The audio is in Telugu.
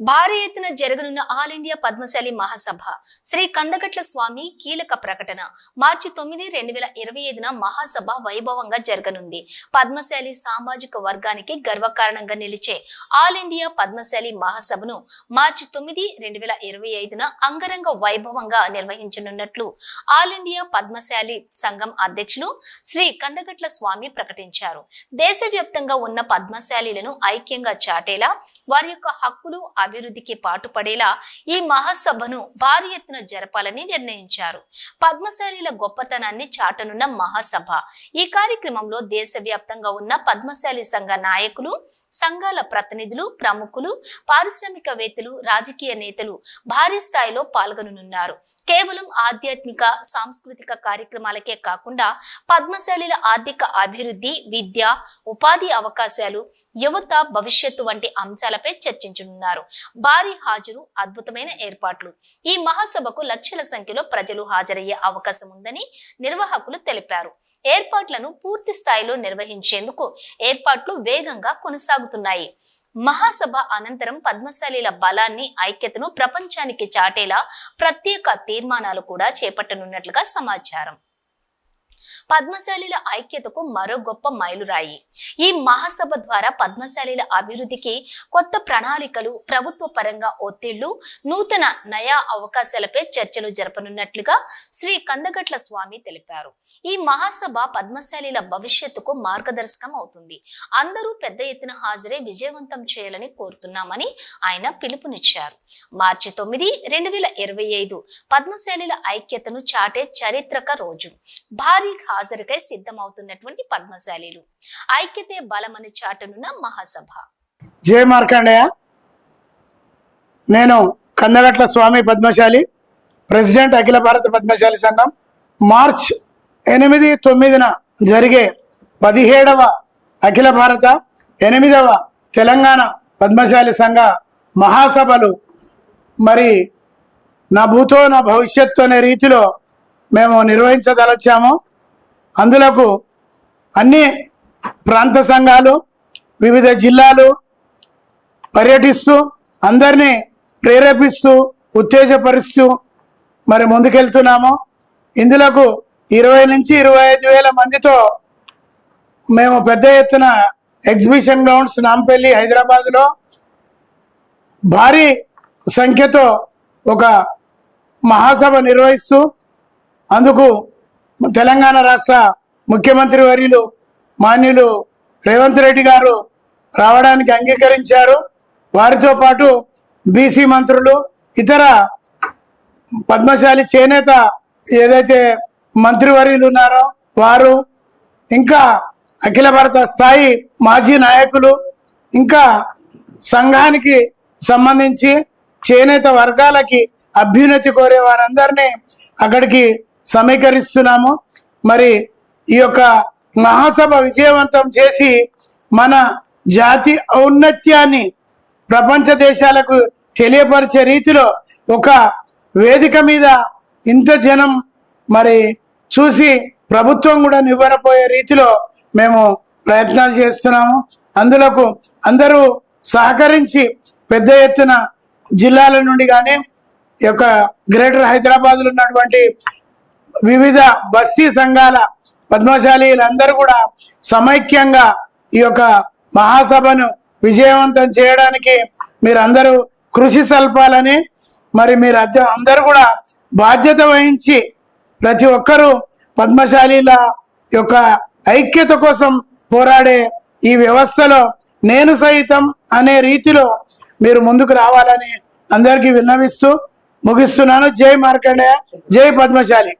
భారీ ఎత్తున జరగనున్న ఆల్ ఇండియా పద్మశాలి మహాసభ. శ్రీ కందగట్ల స్వామి కీలక ప్రకటన. మార్చి తొమ్మిది రెండు వేల ఇరవై ఐదున మహాసభ వైభవంగా జరగనుంది. పద్మశాలి సామాజిక వర్గానికి గర్వకారణంగా నిలిచే ఆల్ ఇండియా పద్మశాలి మహాసభను మార్చి తొమ్మిది రెండు వేల ఇరవై ఐదున అంగరంగ వైభవంగా నిర్వహించనున్నట్లు ఆల్ ఇండియా పద్మశాలి సంఘం అధ్యక్షులు శ్రీ కందగట్ల స్వామి ప్రకటించారు. దేశవ్యాప్తంగా ఉన్న పద్మశాలీలను ఐక్యంగా చాటేలా వారి యొక్క హక్కులు అభివృద్ధికి పాటుపడేలా ఈ మహాసభను భారీ ఎత్తున జరపాలని నిర్ణయించారు. పద్మశాలీల గొప్పతనాన్ని చాటనున్న మహాసభ. ఈ కార్యక్రమంలో దేశవ్యాప్తంగా ఉన్న పద్మశాలి సంఘ నాయకులు సంఘాల ప్రతినిధులు ప్రముఖులు పారిశ్రామికవేత్తలు రాజకీయ నేతలు భారీ స్థాయిలో పాల్గొననున్నారు. కేవలం ఆధ్యాత్మిక సాంస్కృతిక కార్యక్రమాలకే కాకుండా పద్మశాలిల ఆర్థిక అభివృద్ధి విద్య ఉపాధి అవకాశాలు యువత భవిష్యత్తు వంటి అంశాలపై చర్చించనున్నారు. భారీ హాజరు అద్భుతమైన ఏర్పాట్లు. ఈ మహాసభకు లక్షల సంఖ్యలో ప్రజలు హాజరయ్యే అవకాశం ఉందని నిర్వాహకులు తెలిపారు. ఏర్పాట్లను పూర్తి స్థాయిలో నిర్వహించేందుకు ఏర్పాట్లు వేగంగా కొనసాగుతున్నాయి. మహాసభ అనంతరం పద్మశాలీల బలాన్ని ఐక్యతను ప్రపంచానికి చాటేలా ప్రత్యేక తీర్మానాలు కూడా చేపట్టనున్నట్లుగా సమాచారం. పద్మశాలీల ఐక్యతకు మరో గొప్ప మైలురాయి. ఈ మహాసభ ద్వారా పద్మశాలీల అభివృద్ధికి కొత్త ప్రణాళికలు ప్రభుత్వ పరంగా ఒత్తిళ్ళు నూతన నయా అవకాశాలపై చర్చలు జరపనున్నట్లుగా శ్రీ కందగట్ల స్వామి తెలిపారు. ఈ మహాసభ పద్మశాలీల భవిష్యత్తుకు మార్గదర్శకం అవుతుంది. అందరూ పెద్ద ఎత్తున హాజరై విజయవంతం చేయాలని కోరుతున్నామని ఆయన పిలుపునిచ్చారు. మార్చి తొమ్మిది రెండు వేల ఇరవై ఐదు పద్మశాలీల ఐక్యతను చాటే చారిత్రక రోజు. భారీ హాజరుకై సిద్ధమవుతున్నటువంటి పద్మశాలీలు. ఐక్యతే బలమని చాటనున్న మహాసభ. జయ మార్కండయ్య నేను కందగట్ల స్వామి పద్మశాలి ప్రెసిడెంట్ అఖిల భారత పద్మశాలి సంఘం. మార్చ్ ఎనిమిది తొమ్మిదిన జరిగే పదిహేడవ అఖిల భారత ఎనిమిదవ తెలంగాణ పద్మశాలి సంఘ మహాసభలు. మరి నా భూతో నా భవిష్యత్తు అనే రీతిలో మేము నిర్వహించదలొచ్చాము అందులకు అన్ని ప్రాంత సంఘాలు వివిధ జిల్లాలు పర్యటిస్తూ అందరినీ ప్రేరేపిస్తూ ఉత్తేజపరుస్తూ మరి ముందుకెళ్తున్నాము. ఇందులకు ఇరవై నుంచి ఇరవై ఐదు వేల మందితో మేము పెద్ద ఎత్తున ఎగ్జిబిషన్ గ్రౌండ్స్ నాంపల్లి హైదరాబాద్లో భారీ సంఖ్యతో ఒక మహాసభ నిర్వహిస్తూ అందుకు తెలంగాణ రాష్ట్ర ముఖ్యమంత్రి వర్యులు మాన్యులు రేవంత్ రెడ్డి గారు రావడానికి అంగీకరించారు. వారితో పాటు బీసీ మంత్రులు ఇతర పద్మశాలి చేనేత ఏదైతే మంత్రివర్యులు ఉన్నారో వారు ఇంకా అఖిల భారత స్థాయి మాజీ నాయకులు ఇంకా సంఘానికి సంబంధించి చేనేత వర్గాలకి అభ్యున్నతి కోరే వారందరినీ అక్కడికి సమీకరిస్తున్నాము. మరి ఈ యొక్క మహాసభ విజయవంతం చేసి మన జాతి ఔన్నత్యాన్ని ప్రపంచ దేశాలకు తెలియపరిచే రీతిలో ఒక వేదిక మీద ఇంత జనం మరి చూసి ప్రభుత్వం కూడా నివ్వరపోయే రీతిలో మేము ప్రయత్నాలు చేస్తున్నాము. అందులకు అందరూ సహకరించి పెద్ద ఎత్తున జిల్లాల నుండి కానీ ఈ యొక్క గ్రేటర్ హైదరాబాద్లో ఉన్నటువంటి వివిధ బస్తీ సంఘాల పద్మశాలీలందరూ కూడా సమైక్యంగా ఈ యొక్క మహాసభను విజయవంతం చేయడానికి మీరందరూ కృషి సల్పాలని మరి మీరు అందరూ కూడా బాధ్యత వహించి ప్రతి ఒక్కరూ పద్మశాలీల యొక్క ఐక్యత కోసం పోరాడే ఈ వ్యవస్థలో నేను సైతం అనే రీతిలో మీరు ముందుకు రావాలని అందరికీ విన్నవిస్తూ ముగిస్తున్నాను. జై మార్కండే జై పద్మశాలి.